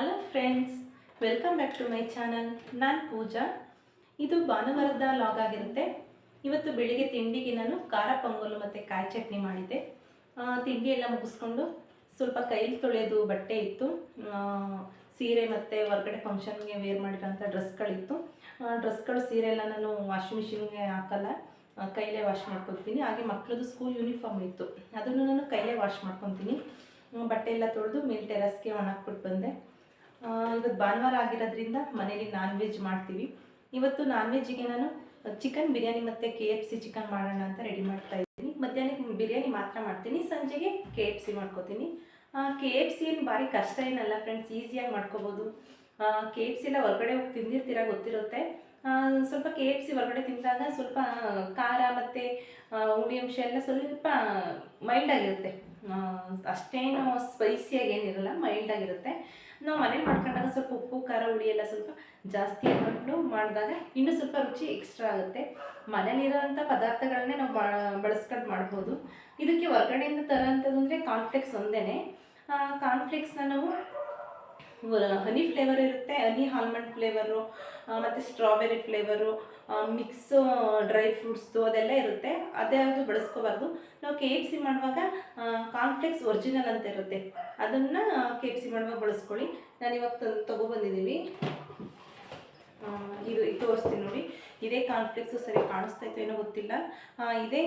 Hello friends welcome back to my channel ನಾನು ಪೂಜಾ. ಇದು ಭಾನುವಾರದ ಲಾಗ್ ಆಗಿರುತ್ತೆ. ಇವತ್ತು ಬೆಳಿಗ್ಗೆ ತಿಂಡಿಗೆ ನಾನು ಖಾರ ಪೊಂಗಲು ಮತ್ತು ಕಾಯಿ ಚಟ್ನಿ ಮಾಡಿದ್ದೆ. ತಿಂಡಿ ಎಲ್ಲ ಮುಗಿಸ್ಕೊಂಡು ಸ್ವಲ್ಪ ಕೈಲಿ ತೊಳೆಯೋದು ಬಟ್ಟೆ ಇತ್ತು. ಸೀರೆ ಮತ್ತು ಹೊರಗಡೆ ಫಂಕ್ಷನ್ಗೆ ವೇರ್ ಮಾಡಿರೋಂಥ ಡ್ರೆಸ್ಗಳಿತ್ತು ಡ್ರೆಸ್ಗಳು ಸೀರೆ ಎಲ್ಲ ನಾನು ವಾಷಿಂಗ್ ಮಿಷಿನ್ಗೆ ಹಾಕಲ್ಲ. ಕೈಲೇ ವಾಶ್ ಮಾಡ್ಕೊತೀನಿ. ಹಾಗೆ ಮಕ್ಕಳದು ಸ್ಕೂಲ್ ಯೂನಿಫಾರ್ಮ್ ಇತ್ತು. ಅದನ್ನು ನಾನು ಕೈಲೇ ವಾಶ್ ಮಾಡ್ಕೊತೀನಿ. ಬಟ್ಟೆ ಎಲ್ಲ ತೊಳೆದು ಮೇಲೆ ಟೆರಸ್ಗೆ ಒಣಾಕ್ಬಿಟ್ಟು ಬಂದೆ. ಇವತ್ತು ಭಾನುವಾರ ಆಗಿರೋದ್ರಿಂದ ಮನೇಲಿ ನಾನ್ ವೆಜ್ ಮಾಡ್ತೀವಿ. ಇವತ್ತು ನಾನ್ ವೆಜ್ಗೆ ನಾನು ಚಿಕನ್ ಬಿರಿಯಾನಿ ಮತ್ತು ಕೆ ಎಫ್ ಸಿ ಚಿಕನ್ ಮಾಡೋಣ ಅಂತ ರೆಡಿ ಮಾಡ್ತಾ ಇದ್ದೀನಿ. ಮಧ್ಯಾಹ್ನಕ್ಕೆ ಬಿರಿಯಾನಿ ಮಾತ್ರ ಮಾಡ್ತೀನಿ. ಸಂಜೆಗೆ ಕೆ ಎಫ್ ಸಿ ಮಾಡ್ಕೋತೀನಿ. ಕೆ ಎಫ್ ಸಿ ಏನು ಭಾರಿ ಕಷ್ಟ ಏನಲ್ಲ ಫ್ರೆಂಡ್ಸ್ ಈಸಿಯಾಗಿ ಮಾಡ್ಕೋಬೋದು. ಕೆ ಎಫ್ ಸಿ ಎಲ್ಲ ಹೊರಗಡೆ ಹೋಗಿ ತಿಂದಿರ್ತೀರ ಗೊತ್ತಿರುತ್ತೆ. ಸ್ವಲ್ಪ ಕೆ ಎಫ್ ಸಿ ಹೊರಗಡೆ ತಿಂದಾಗ ಸ್ವಲ್ಪ ಖಾರ ಮತ್ತು ಹುಳಿ ಅಂಶ ಎಲ್ಲ ಸ್ವಲ್ಪ ಮೈಲ್ಡ್ ಆಗಿರುತ್ತೆ. ಅಷ್ಟೇನು ಸ್ಪೈಸಿಯಾಗಿ ಏನಿರಲ್ಲ ಮೈಲ್ಡ್ ಆಗಿರುತ್ತೆ. ನಾವು ಮನೇಲಿ ಮಾಡ್ಕೊಂಡಾಗ ಸ್ವಲ್ಪ ಉಪ್ಪು, ಖಾರ, ಹುಳಿ ಎಲ್ಲ ಸ್ವಲ್ಪ ಜಾಸ್ತಿ ಹಾಕೊಂಡು ಮಾಡಿದಾಗ ಇನ್ನೂ ಸ್ವಲ್ಪ ರುಚಿ ಎಕ್ಸ್ಟ್ರಾ ಆಗುತ್ತೆ. ಮನೇಲಿರೋಂಥ ಪದಾರ್ಥಗಳನ್ನೇ ನಾವು ಬಳಸ್ಕೊಂಡು ಮಾಡ್ಬೋದು. ಇದಕ್ಕೆ ಹೊರಗಡೆಯಿಂದ ತರೋಂಥದ್ದು ಅಂದರೆ ಕಾನ್ಫ್ಲೆಕ್ಸ್ ಒಂದೇ ಕಾನ್ಫ್ಲೆಕ್ಸ್ನ ನಾವು ಹನಿ ಫ್ಲೇವರ್ ಇರುತ್ತೆ ಹನಿ ಆಲ್ಮಂಡ್ ಫ್ಲೇವರು ಮತ್ತು ಸ್ಟ್ರಾಬೆರಿ ಫ್ಲೇವರು ಮಿಕ್ಸ್ ಡ್ರೈ ಫ್ರೂಟ್ಸ್ದು ಅದೆಲ್ಲ ಇರುತ್ತೆ. ಅದ್ಯಾವುದು ಬಳಸ್ಕೋಬಾರ್ದು. ನಾವು ಕೆ ಎಫ್ ಸಿ ಮಾಡುವಾಗ ಕಾನ್ಫ್ಲೆಕ್ಸ್ ಒರಿಜಿನಲ್ ಅಂತ ಇರುತ್ತೆ. ಅದನ್ನು ಕೆ ಎಫ್ ಸಿ ಮಾಡುವಾಗ ಬಳಸ್ಕೊಳ್ಳಿ. ನಾನು ಇವಾಗ ತಂದು ತೊಗೊಬಂದಿದ್ದೀವಿ ಇದು ತೋರಿಸ್ತೀನಿ ನೋಡಿ. ಇದೇ ಕಾನ್ಫ್ಲೆಕ್ಸು ಸರಿ ಕಾಣಿಸ್ತಾ ಇತ್ತು ಏನೋ ಗೊತ್ತಿಲ್ಲ. ಇದೇ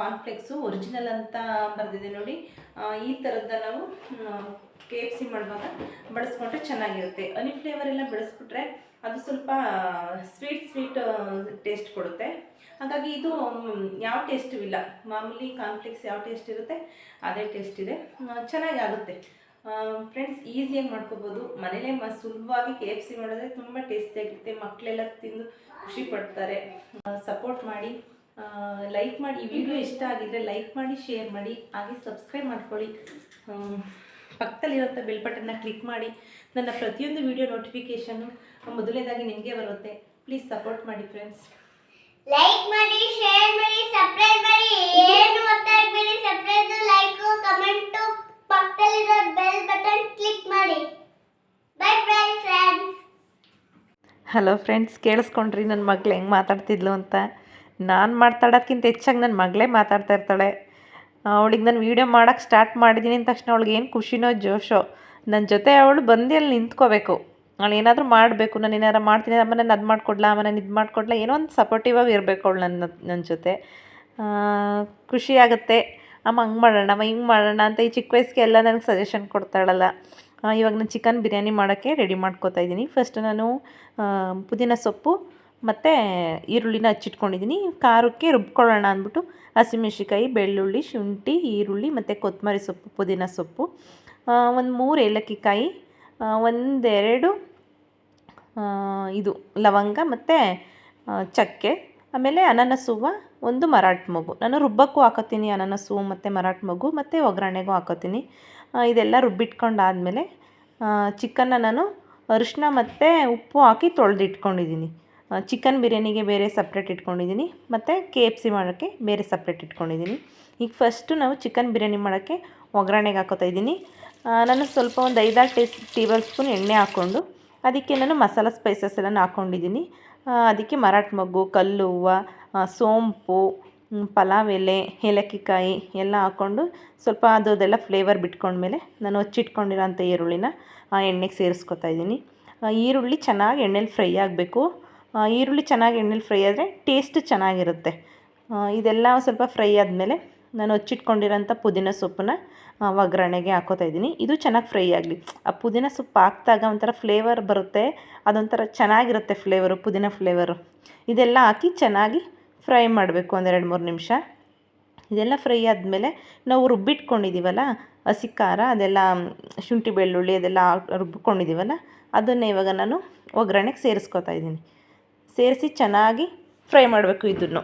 ಕಾನ್ಫ್ಲೆಕ್ಸು ಒರಿಜಿನಲ್ ಅಂತ ಬರೆದಿದೆ ನೋಡಿ. ಈ ಥರದ್ದ ನಾವು ಕೆ ಎಫ್ ಸಿ ಮಾಡುವಾಗ ಬಳಸ್ಕೊಂಡ್ರೆ ಚೆನ್ನಾಗಿರುತ್ತೆ. ಅನಿ ಫ್ಲೇವರ್ ಎಲ್ಲ ಬೆಳೆಸ್ಬಿಟ್ರೆ ಅದು ಸ್ವಲ್ಪ ಸ್ವೀಟ್ ಸ್ವೀಟ್ ಟೇಸ್ಟ್ ಕೊಡುತ್ತೆ. ಹಾಗಾಗಿ ಇದು ಯಾವ ಟೇಸ್ಟು ಇಲ್ಲ. ಮಾಮೂಲಿ ಕಾನ್ಫ್ಲೆಕ್ಸ್ ಯಾವ ಟೇಸ್ಟ್ ಇರುತ್ತೆ, ಅದೇ ಟೇಸ್ಟ್ ಇದೆ. ಚೆನ್ನಾಗಿ ಚೆನ್ನಾಗಾಗುತ್ತೆ. ಫ್ರೆಂಡ್ಸ್ ಈಸಿಯಾಗಿ ಮಾಡ್ಕೋಬೋದು. ಮನೇಲೇ ಮ ಸುಲಭವಾಗಿ ಕೆ ಎಫ್ ಸಿ ಮಾಡಿದ್ರೆ ತುಂಬ ಟೇಸ್ಟಿಯಾಗಿರುತ್ತೆ ಮಕ್ಕಳೆಲ್ಲ ತಿಂದು ಖುಷಿ ಪಡ್ತಾರೆ. ಸಪೋರ್ಟ್ ಮಾಡಿ. ಲೈಕ್ ಮಾಡಿ. ಈ ವಿಡಿಯೋ ಇಷ್ಟ ಆಗಿದ್ರೆ ಲೈಕ್ ಮಾಡಿ ಶೇರ್ ಮಾಡಿ. ಹಾಗೆ ಸಬ್ಸ್ಕ್ರೈಬ್ ಮಾಡ್ಕೊಳ್ಳಿ. ಪಕ್ಕದಲ್ಲಿರೋಂಥ ಬೆಲ್ ಬಟನ್ನ ಕ್ಲಿಕ್ ಮಾಡಿ. ನನ್ನ ಪ್ರತಿಯೊಂದು ವಿಡಿಯೋ ನೋಟಿಫಿಕೇಷನ್ನು ಮೊದಲನೇದಾಗಿ ನಿಮಗೆ ಬರುತ್ತೆ. ಪ್ಲೀಸ್ ಸಪೋರ್ಟ್ ಮಾಡಿ ಫ್ರೆಂಡ್ಸ್ ಲೈಕ್ ಮಾಡಿ ಶೇರ್ ಮಾಡಿ ಸಬ್ಸ್ಕ್ರೈಬ್ ಮಾಡಿ. ಏನು ಒತ್ತಾಡಬೇಡಿ ಸಬ್ಸ್ಕ್ರೈಬ್ ಲೈಕ್ ಕಮೆಂಟ್ ಪಕ್ಕದಲ್ಲಿರೋ ಬೆಲ್ ಬಟನ್ ಕ್ಲಿಕ್ ಮಾಡಿ. ಬೈ ಫ್ರೆಂಡ್ಸ್ ಹಲೋ ಫ್ರೆಂಡ್ಸ್ ಕೇಳಿಸ್ಕೊಂಡ್ರಿ ನನ್ನ ಮಗಳು ಹೆಂಗೆ ಮಾತಾಡ್ತಿದ್ಲು ಅಂತ. ನಾನು ಮಾತಾಡೋದಕ್ಕಿಂತ ಹೆಚ್ಚಾಗಿ ನನ್ನ ಮಗಳೇ ಮಾತಾಡ್ತಾ ಇರ್ತಾಳೆ. ಅವಳಿಗೆ ನಾನು ವೀಡಿಯೋ ಮಾಡೋಕ್ಕೆ ಸ್ಟಾರ್ಟ್ ಮಾಡಿದ್ದೀನಿ ಅಂದ ತಕ್ಷಣ ಅವಳಿಗೆ ಏನು ಖುಷಿನೋ ಜೋಶೋ ನನ್ನ ಜೊತೆ ಅವಳು ಬಂದು ಅಲ್ಲಿ ನಿಂತ್ಕೋಬೇಕು. ಅವಳು ಏನಾದರೂ ಮಾಡಬೇಕು, ನಾನು ಏನಾರು ಮಾಡ್ತೀನಿ, ಅಮ್ಮ ನಾನು ಅದು ಮಾಡಿಕೊಡ್ಲಾ, ಅಮ್ಮ ನಾನು ಇದು ಮಾಡಿಕೊಡ್ಲಾ, ಏನೋ ಒಂದು ಸಪೋರ್ಟಿವ್ ಆಗಿ ಇರಬೇಕು ಅವಳು ನನ್ನ ನನ್ನ ಜೊತೆ. ಖುಷಿಯಾಗುತ್ತೆ ಅಮ್ಮ, ಹಂಗೆ ಮಾಡೋಣ, ಅಮ್ಮ, ಹಿಂಗೆ ಮಾಡೋಣ ಅಂತ ಈ ಚಿಕ್ಕ ವಯಸ್ಸಿಗೆ ಎಲ್ಲ ನನಗೆ ಸಜೆಷನ್ ಕೊಡ್ತಾಳಲ್ಲ. ಇವಾಗ ನಾನು ಚಿಕನ್ ಬಿರಿಯಾನಿ ಮಾಡೋಕ್ಕೆ ರೆಡಿ ಮಾಡ್ಕೋತಾ ಇದ್ದೀನಿ. ಫಸ್ಟ್ ನಾನು ಪುದೀನ ಸೊಪ್ಪು ಮತ್ತು ಈರುಳ್ಳಿನ ಹಚ್ಚಿಟ್ಕೊಂಡಿದ್ದೀನಿ ಖಾರಕ್ಕೆ ರುಬ್ಕೊಳ್ಳೋಣ ಅಂದ್ಬಿಟ್ಟು ಹಸಿಮೆಣ್ಸಿಕಾಯಿ ಬೆಳ್ಳುಳ್ಳಿ, ಶುಂಠಿ, ಈರುಳ್ಳಿ ಮತ್ತು ಕೊತ್ತಂಬರಿ ಸೊಪ್ಪು, ಪುದೀನ ಸೊಪ್ಪು. ಒಂದು ಮೂರು ಏಲಕ್ಕಿ ಕಾಯಿ ಒಂದೆರಡು ಇದು ಲವಂಗ ಮತ್ತು ಚಕ್ಕೆ, ಆಮೇಲೆ ಅನಾನಸ್ ಹೂವು ಒಂದು ಮರಾಠ್ ಮಗು. ನಾನು ರುಬ್ಬಕ್ಕೂ ಹಾಕೋತೀನಿ ಅನನಸು ಮತ್ತು ಮರಾಠ ಮಗು ಮತ್ತು ಒಗ್ಗರಣೆಗೂ ಹಾಕೋತೀನಿ ಇದೆಲ್ಲ ಇದೆಲ್ಲ ರುಬ್ಬಿಟ್ಕೊಂಡಾದಮೇಲೆ ಚಿಕನ್ನ ನಾನು ಅರಿಶಿನ ಮತ್ತು ಉಪ್ಪು ಹಾಕಿ ತೊಳೆದಿಟ್ಕೊಂಡಿದ್ದೀನಿ. ಚಿಕನ್ ಬಿರಿಯಾನಿಗೆ ಬೇರೆ ಸಪ್ರೇಟ್ ಇಟ್ಕೊಂಡಿದ್ದೀನಿ ಮತ್ತು ಕೆ ಎಫ್ ಸಿ ಮಾಡೋಕ್ಕೆ ಬೇರೆ ಸಪ್ರೇಟ್ ಇಟ್ಕೊಂಡಿದ್ದೀನಿ. ಈಗ ಫಸ್ಟು ನಾವು ಚಿಕನ್ ಬಿರಿಯಾನಿ ಮಾಡೋಕ್ಕೆ ಒಗ್ಗರಣೆಗೆ ಹಾಕೋತಾ ಇದ್ದೀನಿ. ನಾನು ಸ್ವಲ್ಪ ಒಂದು ಐದಾರು ಟೇಸ್, ಟೇಬಲ್ ಸ್ಪೂನ್ ಎಣ್ಣೆ ಹಾಕ್ಕೊಂಡು ಅದಕ್ಕೆ ನಾನು ಮಸಾಲ ಸ್ಪೈಸಸ್ ಎಲ್ಲ ಹಾಕ್ಕೊಂಡಿದ್ದೀನಿ ಅದಕ್ಕೆ ಮರಾಠ ಮೊಗ್ಗು ಕಲ್ಲು, ಹೂವು ಸೋಂಪು ಪಲಾವ್ ಎಲೆ, ಏಲಕ್ಕಿಕಾಯಿ ಎಲ್ಲ ಹಾಕ್ಕೊಂಡು ಸ್ವಲ್ಪ ಅದೆಲ್ಲ ಫ್ಲೇವರ್ ಬಿಟ್ಕೊಂಡ್ಮೇಲೆ ನಾನು ಹಚ್ಚಿಟ್ಕೊಂಡಿರೋಂಥ ಈರುಳ್ಳಿನ, ಆ, ಎಣ್ಣೆಗೆ ಸೇರಿಸ್ಕೊತಾ ಇದ್ದೀನಿ. ಈರುಳ್ಳಿ ಚೆನ್ನಾಗಿ ಎಣ್ಣೆಲಿ ಫ್ರೈ ಆಗಬೇಕು. ಈರುಳ್ಳಿ ಚೆನ್ನಾಗಿ ಎಣ್ಣೆಲಿ ಫ್ರೈ ಆದರೆ ಟೇಸ್ಟ್ ಚೆನ್ನಾಗಿರುತ್ತೆ. ಇದೆಲ್ಲ ಸ್ವಲ್ಪ ಫ್ರೈ ಆದಮೇಲೆ ನಾನು ಹಚ್ಚಿಟ್ಕೊಂಡಿರೋಂಥ ಪುದೀನ ಸೊಪ್ಪನ್ನ ಒಗ್ಗರಣೆಗೆ ಹಾಕೋತಾ ಇದ್ದೀನಿ. ಇದು ಚೆನ್ನಾಗಿ ಫ್ರೈ ಆಗಲಿ. ಆ, ಪುದೀನ ಸೊಪ್ಪು ಹಾಕಿದಾಗ ಒಂಥರ ಫ್ಲೇವರ್ ಬರುತ್ತೆ. ಅದೊಂಥರ ಚೆನ್ನಾಗಿರುತ್ತೆ ಫ್ಲೇವರು ಪುದೀನ ಫ್ಲೇವರು ಇದೆಲ್ಲ ಹಾಕಿ ಚೆನ್ನಾಗಿ ಫ್ರೈ ಮಾಡಬೇಕು ಒಂದೆರಡು ಮೂರು ನಿಮಿಷ. ಇದೆಲ್ಲ ಫ್ರೈ ಆದಮೇಲೆ ನಾವು ರುಬ್ಬಿಟ್ಕೊಂಡಿದ್ದೀವಲ್ಲ, ಹಸಿ ಖಾರ, ಅದೆಲ್ಲ, ಶುಂಠಿ ಬೆಳ್ಳುಳ್ಳಿ ಅದೆಲ್ಲ ರುಬ್ಬಿಕೊಂಡಿದ್ದೀವಲ್ಲ ಅದನ್ನು ಇವಾಗ ನಾನು ಒಗ್ಗರಣೆಗೆ ಸೇರಿಸ್ಕೊತಾ ಇದ್ದೀನಿ. ಸೇರಿಸಿ ಚೆನ್ನಾಗಿ ಫ್ರೈ ಮಾಡಬೇಕು ಇದನ್ನು.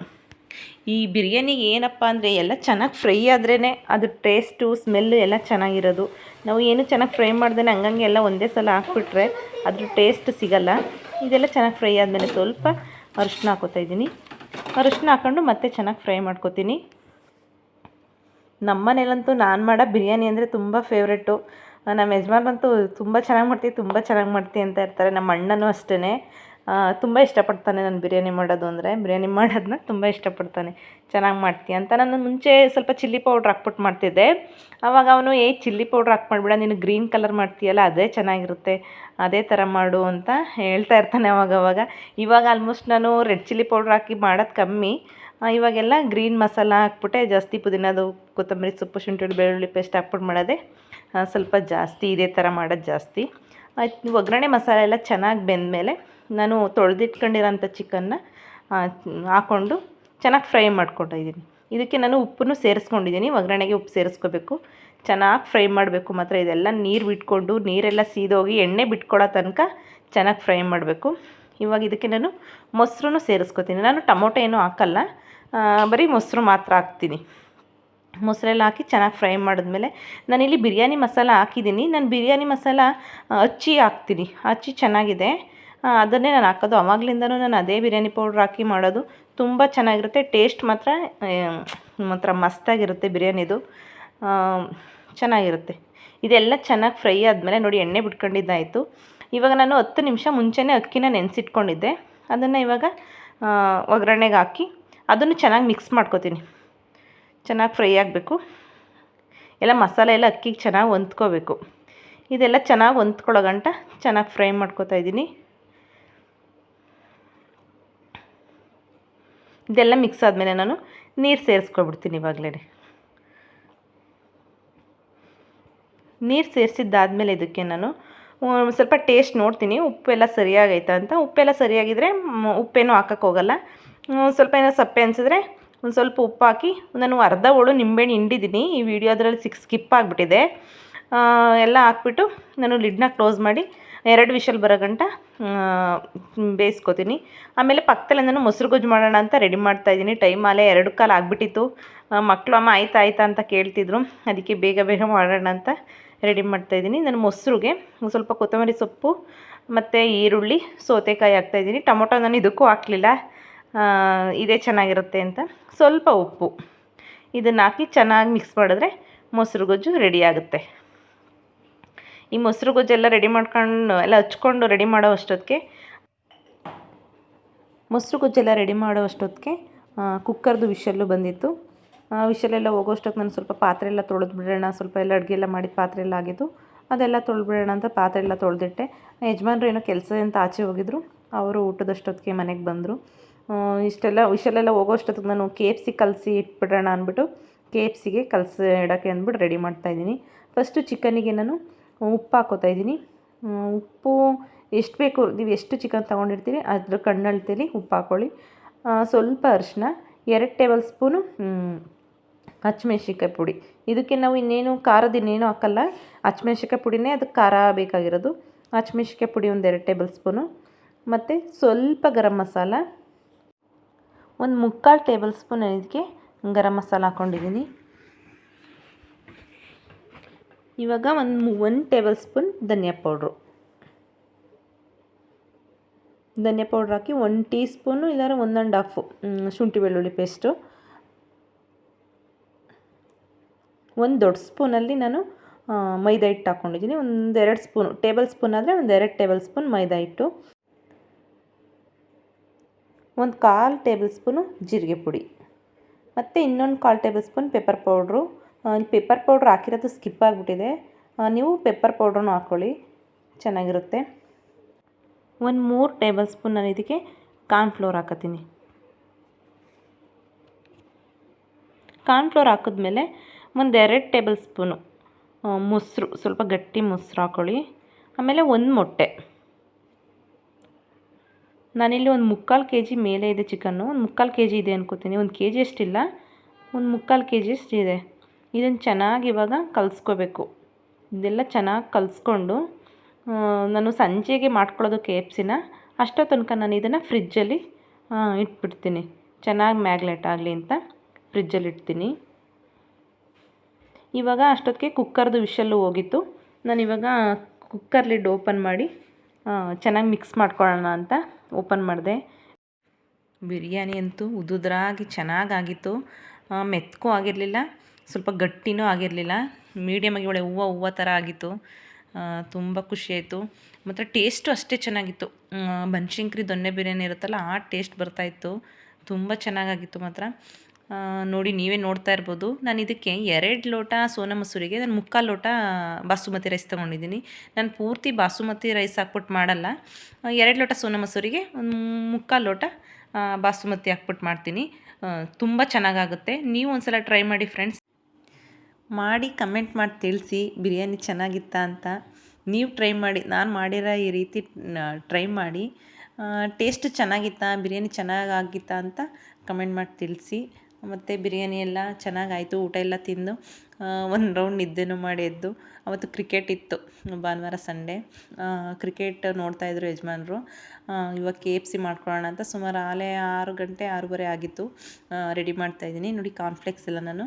ಈ ಬಿರಿಯಾನಿಗೆ ಏನಪ್ಪ ಅಂದರೆ ಎಲ್ಲ ಚೆನ್ನಾಗಿ ಫ್ರೈ ಆದ್ರೇ ಅದು ಟೇಸ್ಟು, ಸ್ಮೆಲ್ಲು ಎಲ್ಲ ಚೆನ್ನಾಗಿರೋದು. ನಾವು ಏನು ಚೆನ್ನಾಗಿ ಫ್ರೈ ಮಾಡ್ದೇ ಹಂಗಂಗೆ ಎಲ್ಲ ಒಂದೇ ಸಲ ಹಾಕ್ಬಿಟ್ರೆ ಅದ್ರ ಟೇಸ್ಟ್ ಸಿಗಲ್ಲ. ಇದೆಲ್ಲ ಚೆನ್ನಾಗಿ ಫ್ರೈ ಆದಮೇಲೆ ಸ್ವಲ್ಪ ಅರಿಶಿನ ಹಾಕೋತಾ ಇದ್ದೀನಿ. ಅರಿಶಿನ ಹಾಕ್ಕೊಂಡು ಮತ್ತೆ ಚೆನ್ನಾಗಿ ಫ್ರೈ ಮಾಡ್ಕೊತೀನಿ. ನಮ್ಮ ಮನೇಲಂತೂ ನಾನು ಮಾಡೋ ಬಿರಿಯಾನಿ ಅಂದರೆ ತುಂಬ ಫೇವ್ರೆಟ್ಟು ನಮ್ಮ ಯಜಮಾನ್ರಂತೂ ತುಂಬ ಚೆನ್ನಾಗಿ ಮಾಡ್ತೀವಿ ತುಂಬ ಚೆನ್ನಾಗಿ ಮಾಡ್ತೀವಿ ಅಂತ ಇರ್ತಾರೆ. ನಮ್ಮ ಅಣ್ಣನೂ ಅಷ್ಟೇ ತುಂಬ ಇಷ್ಟಪಡ್ತಾನೆ ನಾನು ಬಿರಿಯಾನಿ ಮಾಡೋದು ಅಂದರೆ. ಬಿರಿಯಾನಿ ಮಾಡೋದನ್ನ ತುಂಬ ಇಷ್ಟಪಡ್ತಾನೆ. ಚೆನ್ನಾಗಿ ಮಾಡ್ತೀಯ ಅಂತ ನಾನು ಮುಂಚೆ ಸ್ವಲ್ಪ ಚಿಲ್ಲಿ ಪೌಡ್ರ್ ಹಾಕ್ಬಿಟ್ಟು ಮಾಡ್ತಿದ್ದೆ. ಆವಾಗ ಅವನು ಏ ಚಿಲ್ಲಿ ಪೌಡ್ರ್ ಹಾಕಿ ನೀನು ಗ್ರೀನ್ ಕಲರ್ ಮಾಡ್ತೀಯಲ್ಲ, ಅದೇ ಚೆನ್ನಾಗಿರುತ್ತೆ. ಅದೇ ಥರ ಮಾಡು ಅಂತ ಹೇಳ್ತಾ ಇರ್ತಾನೆ ಅವಾಗ ಅವಾಗ. ಇವಾಗ ಆಲ್ಮೋಸ್ಟ್ ನಾನು ರೆಡ್ ಚಿಲ್ಲಿ ಪೌಡ್ರ್ ಹಾಕಿ ಮಾಡೋದು ಕಮ್ಮಿ. ಇವಾಗೆಲ್ಲ ಗ್ರೀನ್ ಮಸಾಲ ಹಾಕ್ಬಿಟ್ಟೆ, ಜಾಸ್ತಿ ಪುದೀನದು, ಕೊತ್ತಂಬರಿ ಸೊಪ್ಪು ಶುಂಠಿ ಬೆಳ್ಳುಳ್ಳಿ ಪೇಸ್ಟ್ ಹಾಕ್ಬಿಟ್ಟು ಮಾಡೋದೆ. ಸ್ವಲ್ಪ ಜಾಸ್ತಿ, ಇದೇ ಥರ ಮಾಡೋದು ಜಾಸ್ತಿ. ಆಯ್ತು, ಒಗ್ಗರಣೆ ಮಸಾಲೆ ಎಲ್ಲ ಚೆನ್ನಾಗಿ ಬೆಂದಮೇಲೆ ನಾನು ತೊಳೆದಿಟ್ಕೊಂಡಿರೋಂಥ ಚಿಕನ್ನ ಹಾಕ್ಕೊಂಡು ಚೆನ್ನಾಗಿ ಫ್ರೈ ಇದ್ದೀನಿ. ಇದಕ್ಕೆ ನಾನು ಉಪ್ಪನ್ನು ಸೇರಿಸ್ಕೊಂಡಿದ್ದೀನಿ, ಒಗ್ಗರಣೆಗೆ ಉಪ್ಪು ಸೇರಿಸ್ಕೋಬೇಕು. ಚೆನ್ನಾಗಿ ಫ್ರೈ ಮಾಡಬೇಕು ಮಾತ್ರ, ಇದೆಲ್ಲ ನೀರು ಬಿಟ್ಕೊಂಡು, ನೀರೆಲ್ಲ ಸೀದೋಗಿ ಎಣ್ಣೆ ಬಿಟ್ಕೊಡೋ ತನಕ ಚೆನ್ನಾಗಿ ಫ್ರೈ ಮಾಡಬೇಕು. ಇವಾಗ ಇದಕ್ಕೆ ನಾನು ಮೊಸರು ಸೇರಿಸ್ಕೊತೀನಿ. ನಾನು ಟೊಮೊಟೊ ಏನೂ ಹಾಕಲ್ಲ ಬರೀ ಮೊಸರು ಮಾತ್ರ ಹಾಕ್ತೀನಿ. ಮೊಸರೆಲ್ಲ ಹಾಕಿ ಚೆನ್ನಾಗಿ ಫ್ರೈ ಮಾಡಿದ್ಮೇಲೆ ನಾನಿಲ್ಲಿ ಬಿರಿಯಾನಿ ಮಸಾಲ ಹಾಕಿದ್ದೀನಿ. ನಾನು ಬಿರಿಯಾನಿ ಮಸಾಲ ಅಚ್ಚಿ ಹಾಕ್ತೀನಿ. ಹಚ್ಚಿ ಚೆನ್ನಾಗಿದೆ. ಅದನ್ನೇ ನಾನು ಹಾಕೋದು. ಅವಾಗಲಿಂದನೂ ನಾನು ಅದೇ ಬಿರಿಯಾನಿ ಪೌಡ್ರ್ ಹಾಕಿ ಮಾಡೋದು. ತುಂಬ ಚೆನ್ನಾಗಿರುತ್ತೆ. ಟೇಸ್ಟ್ ಮಾತ್ರ ಮಾತ್ರ ಮಸ್ತಾಗಿರುತ್ತೆ ಬಿರಿಯಾನಿದು. ಚೆನ್ನಾಗಿರುತ್ತೆ. ಇದೆಲ್ಲ ಚೆನ್ನಾಗಿ ಫ್ರೈ ಆದಮೇಲೆ ನೋಡಿ, ಎಣ್ಣೆ ಬಿಟ್ಕೊಂಡಿದ್ದಾಯಿತು. ಇವಾಗ ನಾನು ಹತ್ತು ನಿಮಿಷ ಮುಂಚೆನೇ ಅಕ್ಕಿನ ನೆನೆಸಿಟ್ಕೊಂಡಿದ್ದೆ. ಅದನ್ನು ಇವಾಗ ಒಗ್ಗರಣೆಗೆ ಹಾಕಿ ಅದನ್ನು ಚೆನ್ನಾಗಿ ಮಿಕ್ಸ್ ಮಾಡ್ಕೊತೀನಿ. ಚೆನ್ನಾಗಿ ಫ್ರೈ ಆಗಬೇಕು. ಎಲ್ಲ ಮಸಾಲೆ ಎಲ್ಲ ಅಕ್ಕಿಗೆ ಚೆನ್ನಾಗಿ ಹೊಂದ್ಕೋಬೇಕು. ಇದೆಲ್ಲ ಚೆನ್ನಾಗಿ ಹೊಂದ್ಕೊಳ್ಳೋ ಗಂಟ ಚೆನ್ನಾಗಿ ಫ್ರೈ ಮಾಡ್ಕೊತಾ ಇದ್ದೀನಿ. ಇದೆಲ್ಲ ಮಿಕ್ಸ್ ಆದಮೇಲೆ ನಾನು ನೀರು ಸೇರಿಸ್ಕೊಬಿಡ್ತೀನಿ ಇವಾಗಲೇ. ನೀರು ಸೇರಿಸಿದ್ದಾದಮೇಲೆ ಇದಕ್ಕೆ ನಾನು ಸ್ವಲ್ಪ ಟೇಸ್ಟ್ ನೋಡ್ತೀನಿ, ಉಪ್ಪೆಲ್ಲ ಸರಿಯಾಗೈತಾ ಅಂತ. ಉಪ್ಪೆಲ್ಲ ಸರಿಯಾಗಿದ್ದರೆ ಉಪ್ಪೇನು ಹಾಕೋಕ್ಕೋಗಲ್ಲ ಸ್ವಲ್ಪ ಏನೋ ಸಪ್ಪೆ ಅನಿಸಿದ್ರೆ ಒಂದು ಸ್ವಲ್ಪ ಉಪ್ಪು ಹಾಕಿ, ನಾನು ಅರ್ಧ ಹೋಳು ನಿಂಬೆಹಣ್ಣು ಹಿಂಡಿದ್ದೀನಿ. ಈ ವಿಡಿಯೋದ್ರಲ್ಲಿ ಸಿಕ್ಸ್ ಸ್ಕಿಪ್ ಆಗಿಬಿಟ್ಟಿದೆ. ಎಲ್ಲ ಹಾಕ್ಬಿಟ್ಟು ನಾನು ಲಿಡ್ನ ಕ್ಲೋಸ್ ಮಾಡಿ ಎರಡು ವಿಷಲ್ ಬರೋ ಗಂಟ ಬೇಯಿಸ್ಕೊತೀನಿ. ಆಮೇಲೆ ಪಕ್ಕದಲ್ಲೇ ನಾನು ಮೊಸರು ಗೊಜ್ಜು ಮಾಡೋಣ ಅಂತ ರೆಡಿ ಮಾಡ್ತಾಯಿದ್ದೀನಿ ಟೈಮ್ ಆಲೆ ಎರಡು ಕಾಲು ಆಗಿಬಿಟ್ಟಿತ್ತು. ಮಕ್ಕಳು ಅಮ್ಮ ಆಯ್ತಾ ಆಯ್ತಾ ಅಂತ ಕೇಳ್ತಿದ್ರು. ಅದಕ್ಕೆ ಬೇಗ ಬೇಗ ಮಾಡೋಣ ಅಂತ ರೆಡಿ ಮಾಡ್ತಾಯಿದ್ದೀನಿ ನಾನು ಮೊಸರಿಗೆ ಸ್ವಲ್ಪ ಕೊತ್ತಂಬರಿ ಸೊಪ್ಪು, ಮತ್ತು ಈರುಳ್ಳಿ, ಸೌತೆಕಾಯಿ ಹಾಕ್ತಾಯಿದ್ದೀನಿ ಟೊಮೊಟೊ ನಾನು ಇದಕ್ಕೂ ಹಾಕಲಿಲ್ಲ. ಇದೇ ಚೆನ್ನಾಗಿರುತ್ತೆ ಅಂತ. ಸ್ವಲ್ಪ ಉಪ್ಪು. ಇದನ್ನು ಹಾಕಿ ಚೆನ್ನಾಗಿ ಮಿಕ್ಸ್ ಮಾಡಿದ್ರೆ ಮೊಸರು ಗೊಜ್ಜು ರೆಡಿ ಆಗುತ್ತೆ. ಈ ಮೊಸರು ಗೊಜ್ಜೆಲ್ಲ ರೆಡಿ ಮಾಡ್ಕೊಂಡು, ಎಲ್ಲ ಹಚ್ಕೊಂಡು ರೆಡಿ ಮಾಡೋ ಅಷ್ಟೊತ್ತಿಗೆ, ಮೊಸರು ಗೊಜ್ಜೆಲ್ಲ ರೆಡಿ ಮಾಡೋ ಅಷ್ಟೊತ್ತಿಗೆ ಕುಕ್ಕರ್ದು ವಿಷಲ್ಲು ಬಂದಿತ್ತು. ಆ ಹೋಗೋ ಹೋಗೋಷ್ಟೊತ್ತು ನಾನು ಸ್ವಲ್ಪ ಪಾತ್ರೆ ಎಲ್ಲ ತೊಳೆದು ಬಿಡೋಣ, ಸ್ವಲ್ಪ ಎಲ್ಲ ಅಡುಗೆ ಎಲ್ಲ ಮಾಡಿದ ಪಾತ್ರೆ ಎಲ್ಲ ಆಗಿದ್ದು, ಅದೆಲ್ಲ ತೊಳೆದ್ಬಿಡೋಣ ಅಂತ ಪಾತ್ರೆ ಎಲ್ಲ ತೊಳೆದಿಟ್ಟೆ. ಯಜಮಾನ್ರು ಏನೋ ಕೆಲಸ ಅಂತ ಆಚೆ ಹೋಗಿದ್ರು. ಅವರು ಊಟದಷ್ಟೊತ್ತಿಗೆ ಮನೆಗೆ ಬಂದರು. ಇಷ್ಟೆಲ್ಲ ವಿಷಲೆಲ್ಲ ಹೋಗೋಷ್ಟೊತ್ತಿಗೆ ನಾನು ಕೆ ಎಫ್ ಸಿ ಕಲಸಿ ಇಟ್ಬಿಡೋಣ ಅಂದ್ಬಿಟ್ಟು ಕೆ ಎಫ್ ಸಿಗೆ ಕಲಸಿ ಇಡೋಕ್ಕೆ ಅಂದ್ಬಿಟ್ಟು ರೆಡಿ ಮಾಡ್ತಾಯಿದ್ದೀನಿ ಫಸ್ಟು ಚಿಕನಿಗೆ ನಾನು ಉಪ್ಪು ಹಾಕೋತಾ ಇದ್ದೀನಿ. ಉಪ್ಪು ಎಷ್ಟು ಬೇಕು, ನೀವು ಎಷ್ಟು ಚಿಕನ್ ತೊಗೊಂಡಿರ್ತೀರಿ ಅದ್ರ ಕಣ್ಣಳ್ತೀರಿ ಉಪ್ಪು ಹಾಕ್ಕೊಳ್ಳಿ ಸ್ವಲ್ಪ ಅರಿಶಿನ ಎರಡು ಟೇಬಲ್ ಸ್ಪೂನು ಹಚ್ಮೆಣ್ಸಿನ್ಕಾಯಿ ಪುಡಿ. ಇದಕ್ಕೆ ನಾವು ಇನ್ನೇನು ಖಾರದ ಇನ್ನೇನು ಹಾಕಲ್ಲ. ಹಚ್ಮೆಣ್ಸಿನ್ಕಾಯಿ ಪುಡಿನೇ ಅದು ಖಾರ ಬೇಕಾಗಿರೋದು. ಹಚ್ಮೆಣ್ಸಿನ್ಕಾಯಿ ಪುಡಿ ಒಂದು ಎರಡು ಟೇಬಲ್ ಸ್ಪೂನು. ಮತ್ತು ಸ್ವಲ್ಪ ಗರಂ ಮಸಾಲ. ಒಂದು ಮುಕ್ಕಾಲು ಟೇಬಲ್ ಸ್ಪೂನ್ ಇದಕ್ಕೆ ಗರಂ ಮಸಾಲ ಹಾಕ್ಕೊಂಡಿದ್ದೀನಿ ಇವಾಗ ಒಂದು ಒನ್ ಟೇಬಲ್ ಸ್ಪೂನ್ ಧನಿಯಾ ಪೌಡ್ರು. ಧನಿಯಾ ಪೌಡ್ರ್ ಹಾಕಿ ಒನ್ ಟೀ ಸ್ಪೂನು ಇಲ್ಲಾಂದ್ರೆ ಒನ್ ಆ್ಯಂಡ್ ಹಾಫು ಶುಂಠಿ ಬೆಳ್ಳುಳ್ಳಿ ಪೇಸ್ಟು. ಒಂದು ದೊಡ್ಡ ಸ್ಪೂನಲ್ಲಿ ನಾನು ಮೈದಾ ಹಿಟ್ಟು ಹಾಕ್ಕೊಂಡಿದ್ದೀನಿ ಒಂದು ಎರಡು ಸ್ಪೂನು, ಟೇಬಲ್ ಸ್ಪೂನ್ ಆದರೆ ಒಂದು ಎರಡು ಟೇಬಲ್ ಸ್ಪೂನ್ ಮೈದಾ ಹಿಟ್ಟು. ಒಂದು ಕಾಲು ಟೇಬಲ್ ಸ್ಪೂನು ಜೀರಿಗೆ ಪುಡಿ. ಮತ್ತು ಇನ್ನೊಂದು ಕಾಲು tablespoon pepper powder. Pepper powder ಹಾಕಿರೋದು ಸ್ಕಿಪ್ ಆಗಿಬಿಟ್ಟಿದೆ. ನೀವು ಪೆಪ್ಪರ್ ಪೌಡ್ರನ್ನು ಹಾಕ್ಕೊಳ್ಳಿ ಚೆನ್ನಾಗಿರುತ್ತೆ. ಒಂದು ಮೂರು ಟೇಬಲ್ ಸ್ಪೂನ್ ನಾನು ಇದಕ್ಕೆ ಕಾರ್ನ್ಫ್ಲೋರ್ ಹಾಕತ್ತೀನಿ. ಕಾರ್ನ್ಫ್ಲೋರ್ ಹಾಕಿದ್ಮೇಲೆ ಒಂದು ಎರಡು ಟೇಬಲ್ ಸ್ಪೂನು ಮೊಸರು, ಸ್ವಲ್ಪ ಗಟ್ಟಿ ಮೊಸರು ಹಾಕ್ಕೊಳ್ಳಿ ಆಮೇಲೆ ಒಂದು ಮೊಟ್ಟೆ. ನಾನಿಲ್ಲಿ ಒಂದು ಮುಕ್ಕಾಲು ಕೆ ಜಿ ಮೇಲೆ ಇದೆ ಚಿಕನ್ನು. ಒಂದು ಮುಕ್ಕಾಲು ಕೆ ಜಿ ಇದೆ ಅನ್ಕೋತೀನಿ. ಒಂದು ಕೆ ಜಿ ಅಷ್ಟಿಲ್ಲ. ಒಂದು ಮುಕ್ಕಾಲು ಕೆ ಜಿ ಅಷ್ಟಿದೆ. ಇದನ್ನು ಚೆನ್ನಾಗಿ ಇವಾಗ ಕಲಿಸ್ಕೋಬೇಕು. ಇದೆಲ್ಲ ಚೆನ್ನಾಗಿ ಕಲಿಸ್ಕೊಂಡು ನಾನು ಸಂಜೆಗೆ ಮಾಡ್ಕೊಳ್ಳೋದು ಕೆ ಎಫ್ ಸಿನ ಅಷ್ಟೋ ತನಕ ನಾನು ಇದನ್ನು ಫ್ರಿಜ್ಜಲ್ಲಿ ಇಟ್ಬಿಡ್ತೀನಿ. ಚೆನ್ನಾಗಿ ಮ್ಯಾಗ್ಲೆಟ್ ಆಗಲಿ ಅಂತ ಫ್ರಿಜ್ಜಲ್ಲಿ ಇಡ್ತೀನಿ. ಇವಾಗ ಅಷ್ಟೊತ್ತಿಗೆ ಕುಕ್ಕರ್ದು ವಿಷಲ್ಲು ಹೋಗಿತ್ತು. ನಾನು ಇವಾಗ ಕುಕ್ಕರ್ ಲಿಡ್ ಓಪನ್ ಮಾಡಿ ಚೆನ್ನಾಗಿ ಮಿಕ್ಸ್ ಮಾಡ್ಕೊಳ್ಳೋಣ ಅಂತ ಓಪನ್ ಮಾಡಿದೆ. ಬಿರಿಯಾನಿ ಅಂತೂ ಉದುದ್ರಾಗಿ ಚೆನ್ನಾಗಾಗಿತ್ತು ಮೆತ್ತಗೂ ಆಗಿರಲಿಲ್ಲ. ಸ್ವಲ್ಪ ಗಟ್ಟಿನೂ ಆಗಿರಲಿಲ್ಲ. ಮೀಡಿಯಮಾಗಿ ಒಳ್ಳೆ ಹೂವು ಹೂವು ಥರ ಆಗಿತ್ತು. ತುಂಬ ಖುಷಿಯಾಯಿತು ಮತ್ತು ಟೇಸ್ಟು ಅಷ್ಟೇ ಚೆನ್ನಾಗಿತ್ತು. ಬನ್ಶಂಕ್ರಿ ದೊನ್ನೆ ಬಿರಿಯಾನಿ ಇರುತ್ತಲ್ಲ, ಆ ಟೇಸ್ಟ್ ಬರ್ತಾಯಿತ್ತು ತುಂಬ ಚೆನ್ನಾಗಾಗಿತ್ತು ಮಾತ್ರ. ನೋಡಿ ನೀವೇ ನೋಡ್ತಾ ಇರ್ಬೋದು. ನಾನು ಇದಕ್ಕೆ ಎರಡು ಲೋಟ ಸೋನಾ ಮಸೂರಿಗೆ, ನಾನು ಮುಕ್ಕಾಲು ಲೋಟ ಬಾಸುಮತಿ ರೈಸ್ ತೊಗೊಂಡಿದ್ದೀನಿ. ನಾನು ಪೂರ್ತಿ ಬಾಸುಮತಿ ರೈಸ್ ಹಾಕ್ಬಿಟ್ಟು ಮಾಡಲ್ಲ. ಎರಡು ಲೋಟ ಸೋನಾ ಮಸೂರಿಗೆ, ಒಂದು ಮುಕ್ಕಾಲು ಲೋಟ ಬಾಸುಮತಿ ಹಾಕ್ಬಿಟ್ಟು ಮಾಡ್ತೀನಿ. ತುಂಬ ಚೆನ್ನಾಗಾಗುತ್ತೆ. ನೀವು ಒಂದು ಸಲ ಟ್ರೈ ಮಾಡಿ ಫ್ರೆಂಡ್ಸ್ ಮಾಡಿ ಕಮೆಂಟ್ ಮಾಡಿ ತಿಳಿಸಿ, ಬಿರಿಯಾನಿ ಚೆನ್ನಾಗಿತ್ತಾ ಅಂತ ನೀವು ಟ್ರೈ ಮಾಡಿ, ನಾನು ಮಾಡಿರೋ ಈ ರೀತಿ ಟ್ರೈ ಮಾಡಿ ಟೇಸ್ಟ್ ಚೆನ್ನಾಗಿತ್ತಾ, ಬಿರಿಯಾನಿ ಚೆನ್ನಾಗಾಗಿತ್ತಾ ಅಂತ ಕಮೆಂಟ್ ಮಾಡಿ ತಿಳಿಸಿ. ಮತ್ತು ಬಿರಿಯಾನಿ ಎಲ್ಲ ಚೆನ್ನಾಗಾಯಿತು, ಊಟ ಎಲ್ಲ ತಿಂದು ಒಂದು ರೌಂಡ್ ನಿದ್ದೆನೂ ಮಾಡಿ ಎದ್ದು ಅವತ್ತು ಕ್ರಿಕೆಟ್ ಇತ್ತು, ಭಾನುವಾರ ಸಂಡೇ. ಕ್ರಿಕೆಟ್ ನೋಡ್ತಾಯಿದ್ರು ಯಜಮಾನ್ರು. ಇವಾಗ ಕೆ ಎಫ್ ಸಿ ಮಾಡ್ಕೊಳ್ಳೋಣ ಅಂತ ಸುಮಾರು ಆಲೇ ಆರು ಗಂಟೆ, ಆರೂವರೆ ಆಗಿತ್ತು. ರೆಡಿ ಮಾಡ್ತಾಯಿದ್ದೀನಿ ನೋಡಿ ಕಾನ್ಫ್ಲೆಕ್ಸ್ ಎಲ್ಲ ನಾನು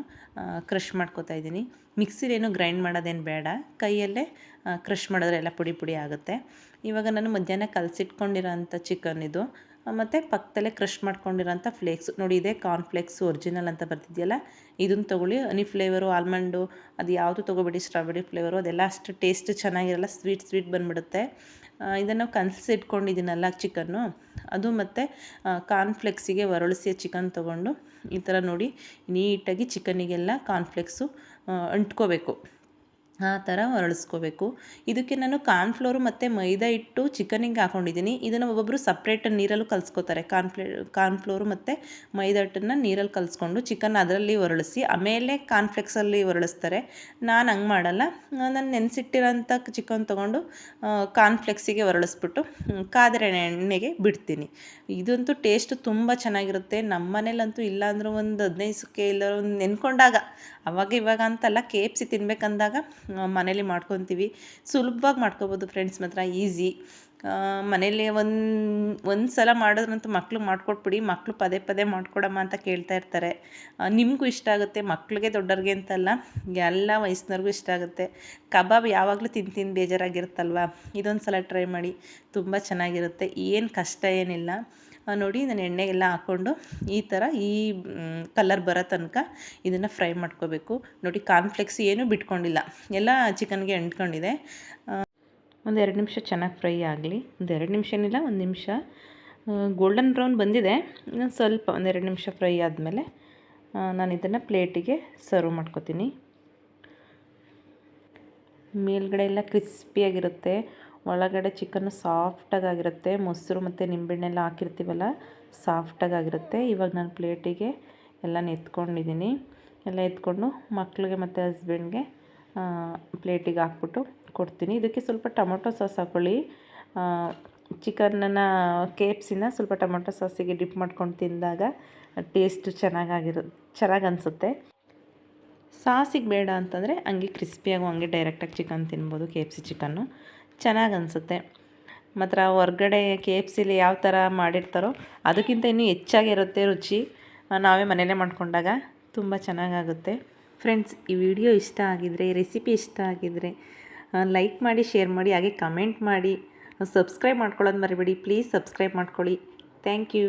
ಕ್ರಷ್ ಮಾಡ್ಕೋತಾ ಇದ್ದೀನಿ. ಮಿಕ್ಸಿಲೇನು ಗ್ರೈಂಡ್ ಮಾಡೋದೇನು ಬೇಡ. ಕೈಯಲ್ಲೇ ಕ್ರಷ್ ಮಾಡಿದ್ರೆ ಎಲ್ಲ ಪುಡಿ ಪುಡಿ ಆಗುತ್ತೆ. ಇವಾಗ ನಾನು ಮಧ್ಯಾಹ್ನ ಕಲಸಿಟ್ಕೊಂಡಿರೋ ಅಂಥ ಚಿಕನ್ ಇದು. ಮತ್ತು ಪಕ್ಕದಲ್ಲೇ ಕ್ರಷ್ ಮಾಡ್ಕೊಂಡಿರೋಂಥ ಫ್ಲೇಕ್ಸ್. ನೋಡಿ, ಇದೆ ಕಾರ್ನ್ಫ್ಲೇಕ್ಸು ಒರಿಜಿನಲ್ ಅಂತ ಬರ್ತಿದೆಯಲ್ಲ ಇದನ್ನು ತೊಗೊಳ್ಳಿ. ಹನಿ ಫ್ಲೇವರು, ಆಲ್ಮಂಡು, ಅದು ಯಾವುದು ತೊಗೊಬೇಡಿ, ಸ್ಟ್ರಾಬೆರಿ ಫ್ಲೇವರು, ಅದೆಲ್ಲ ಅಷ್ಟು ಟೇಸ್ಟ್ ಚೆನ್ನಾಗಿರಲ್ಲ, ಸ್ವೀಟ್ ಸ್ವೀಟ್ ಬಂದುಬಿಡುತ್ತೆ. ಇದನ್ನು ಕಲಸಿಟ್ಕೊಂಡಿದ್ದೀನಲ್ಲ ಚಿಕನ್ನು. ಅದು ಮತ್ತು ಕಾರ್ನ್ಫ್ಲೆಕ್ಸಿಗೆ ಒರಳಿಸಿ ಚಿಕನ್ ತೊಗೊಂಡು ಈ ಥರ ನೋಡಿ, ನೀಟಾಗಿ ಚಿಕನ್ನಿಗೆಲ್ಲ ಕಾರ್ನ್ಫ್ಲೆಕ್ಸು ಅಂಟ್ಕೋಬೇಕು. ಆ ಥರ ಹೊರಳಿಸ್ಕೋಬೇಕು ಇದಕ್ಕೆ ನಾನು ಕಾರ್ನ್ಫ್ಲೋರು ಮತ್ತು ಮೈದಾ ಹಿಟ್ಟು ಚಿಕನಿಗೆ ಹಾಕೊಂಡಿದ್ದೀನಿ. ಇದನ್ನು ಒಬ್ಬೊಬ್ಬರು ಸಪ್ರೇಟ್ ನೀರಲ್ಲೂ ಕಲಿಸ್ಕೋತಾರೆ. ಕಾರ್ನ್ಫ್ಲೇ, ಕಾರ್ನ್ಫ್ಲೋರು ಮತ್ತು ಮೈದಾ ಹಿಟ್ಟನ್ನು ನೀರಲ್ಲಿ ಕಲಿಸ್ಕೊಂಡು ಚಿಕನ್ ಅದರಲ್ಲಿ ಹೊರಳಿಸಿ ಆಮೇಲೆ ಕಾರ್ನ್ಫ್ಲೆಕ್ಸಲ್ಲಿ ಹೊರಳಿಸ್ತಾರೆ ನಾನು ಹಂಗೆ ಮಾಡಲ್ಲ. ನಾನು ನೆನೆಸಿಟ್ಟಿರೋಂಥ ಚಿಕನ್ ತೊಗೊಂಡು ಕಾರ್ನ್ಫ್ಲೆಕ್ಸಿಗೆ ಹೊರಳಿಸ್ಬಿಟ್ಟು ಕಾದರೆ ಎಣ್ಣೆಗೆ ಬಿಡ್ತೀನಿ. ಇದಂತೂ ಟೇಸ್ಟ್ ತುಂಬ ಚೆನ್ನಾಗಿರುತ್ತೆ. ನಮ್ಮ ಮನೇಲಂತೂ ಇಲ್ಲಾಂದ್ರೂ ಒಂದು ಹದಿನೈದು ಸುಕ್ಕೆ ಇಲ್ಲ, ಒಂದು ನೆನ್ಕೊಂಡಾಗ. ಅವಾಗ ಇವಾಗ ಅಂತಲ್ಲ ಕೆ ಎಫ್ ಸಿ ತಿನ್ಬೇಕಂದಾಗ ಮನೇಲಿ ಮಾಡ್ಕೊತೀವಿ. ಸುಲಭವಾಗಿ ಮಾಡ್ಕೋಬೋದು ಫ್ರೆಂಡ್ಸ್ ಮಾತ್ರ ಈಸಿ ಮನೇಲಿ ಒಂದು ಒಂದು ಸಲ ಮಾಡಿದ್ರಂತೂ ಮಕ್ಕಳು ಮಾಡ್ಕೊಟ್ಬಿಡಿ ಮಕ್ಕಳು ಪದೇ ಪದೇ ಮಾಡ್ಕೊಡಮ್ಮ ಅಂತ ಕೇಳ್ತಾ ಇರ್ತಾರೆ. ನಿಮಗೂ ಇಷ್ಟ ಆಗುತ್ತೆ, ಮಕ್ಳಿಗೆ ದೊಡ್ಡವ್ರಿಗೆ ಅಂತಲ್ಲ, ಎಲ್ಲ ವಯಸ್ಸಿನವ್ರಿಗೂ ಇಷ್ಟ ಆಗುತ್ತೆ. ಕಬಾಬ್ ಯಾವಾಗಲೂ ತಿಂದು ತಿಂದು ಬೇಜಾರಾಗಿರುತ್ತಲ್ವ? ಇದೊಂದು ಸಲ ಟ್ರೈ ಮಾಡಿ, ತುಂಬ ಚೆನ್ನಾಗಿರುತ್ತೆ. ಏನು ಕಷ್ಟ ಏನಿಲ್ಲ. ನೋಡಿ ನಾನು ಎಣ್ಣೆಗೆಲ್ಲ ಹಾಕ್ಕೊಂಡು ಈ ಥರ ಈ ಕಲರ್ ಬರೋ ತನಕ ಇದನ್ನು ಫ್ರೈ ಮಾಡ್ಕೋಬೇಕು. ನೋಡಿ ಕಾರ್ನ್ಫ್ಲೆಕ್ಸ್ ಏನೂ ಬಿಟ್ಕೊಂಡಿಲ್ಲ. ಎಲ್ಲ ಚಿಕನ್ಗೆ ಅಂಟ್ಕೊಂಡಿದೆ. ಒಂದು ಎರಡು ನಿಮಿಷ ಚೆನ್ನಾಗಿ ಫ್ರೈ ಆಗಲಿ. ಒಂದು ಎರಡು ನಿಮಿಷ ಏನಿಲ್ಲ, ಒಂದು ನಿಮಿಷ. ಗೋಲ್ಡನ್ ಬ್ರೌನ್ ಬಂದಿದೆ. ಇನ್ನೊಂದು ಸ್ವಲ್ಪ ಒಂದು ಎರಡು ನಿಮಿಷ ಫ್ರೈ ಆದಮೇಲೆ ನಾನು ಇದನ್ನು ಪ್ಲೇಟಿಗೆ ಸರ್ವ್ ಮಾಡ್ಕೊತೀನಿ. ಮೇಲ್ಗಡೆ ಎಲ್ಲ ಕ್ರಿಸ್ಪಿಯಾಗಿರುತ್ತೆ ಒಳಗಡೆ ಚಿಕನ್ನು ಸಾಫ್ಟಾಗಿರುತ್ತೆ ಮೊಸರು ಮತ್ತು ನಿಂಬೆಹಣ್ಣೆಲ್ಲ ಹಾಕಿರ್ತೀವಲ್ಲ ಸಾಫ್ಟಾಗಿರುತ್ತೆ ಇವಾಗ ನಾನು ಪ್ಲೇಟಿಗೆ ಎಲ್ಲ ಎತ್ಕೊಂಡಿದ್ದೀನಿ ಎಲ್ಲ ಎತ್ಕೊಂಡು ಮಕ್ಕಳಿಗೆ ಮತ್ತು ಹಸ್ಬೆಂಡ್ಗೆ ಪ್ಲೇಟಿಗೆ ಹಾಕ್ಬಿಟ್ಟು ಕೊಡ್ತೀನಿ. ಇದಕ್ಕೆ ಸ್ವಲ್ಪ ಟೊಮೊಟೊ ಸಾಸ್ ಹಾಕ್ಕೊಳ್ಳಿ ಚಿಕನ್ನ ಕೇಪ್ಸಿನ ಸ್ವಲ್ಪ ಟೊಮೊಟೊ ಸಾಸಿಗೆ ಡಿಪ್ ಮಾಡ್ಕೊಂಡು ತಿಂದಾಗ ಟೇಸ್ಟ್ ಚೆನ್ನಾಗಾಗಿರೋ ಚೆನ್ನಾಗಿ ಅನಿಸುತ್ತೆ ಸಾಸಿಗೆ ಬೇಡ ಅಂತಂದರೆ ಹಂಗೆ ಕ್ರಿಸ್ಪಿಯಾಗಿ ಹಂಗೆ ಡೈರೆಕ್ಟಾಗಿ ಚಿಕನ್ ತಿನ್ಬೋದು ಕೆ ಎಫ್ ಸಿ ಚಿಕನ್ನು ಚೆನ್ನಾಗಿ ಅನಿಸುತ್ತೆ ಮಾತ್ರ ಹೊರ್ಗಡೆ ಕೆ ಎಫ್ ಸಿಲಿ ಯಾವ ಥರ ಮಾಡಿರ್ತಾರೋ ಅದಕ್ಕಿಂತ ಇನ್ನೂ ಹೆಚ್ಚಾಗಿರುತ್ತೆ ರುಚಿ. ನಾವೇ ಮನೆಯಲ್ಲೇ ಮಾಡ್ಕೊಂಡಾಗ ತುಂಬ ಚೆನ್ನಾಗಾಗುತ್ತೆ. ಫ್ರೆಂಡ್ಸ್ ಈ ವಿಡಿಯೋ ಇಷ್ಟ ಆಗಿದರೆ ರೆಸಿಪಿ ಇಷ್ಟ ಆಗಿದರೆ ಲೈಕ್ ಮಾಡಿ ಶೇರ್ ಮಾಡಿ, ಹಾಗೆ ಕಮೆಂಟ್ ಮಾಡಿ ಸಬ್ಸ್ಕ್ರೈಬ್ ಮಾಡ್ಕೊಳ್ಳೋದು ಮರಿಬೇಡಿ. ಪ್ಲೀಸ್ ಸಬ್ಸ್ಕ್ರೈಬ್ ಮಾಡ್ಕೊಳ್ಳಿ. Thank you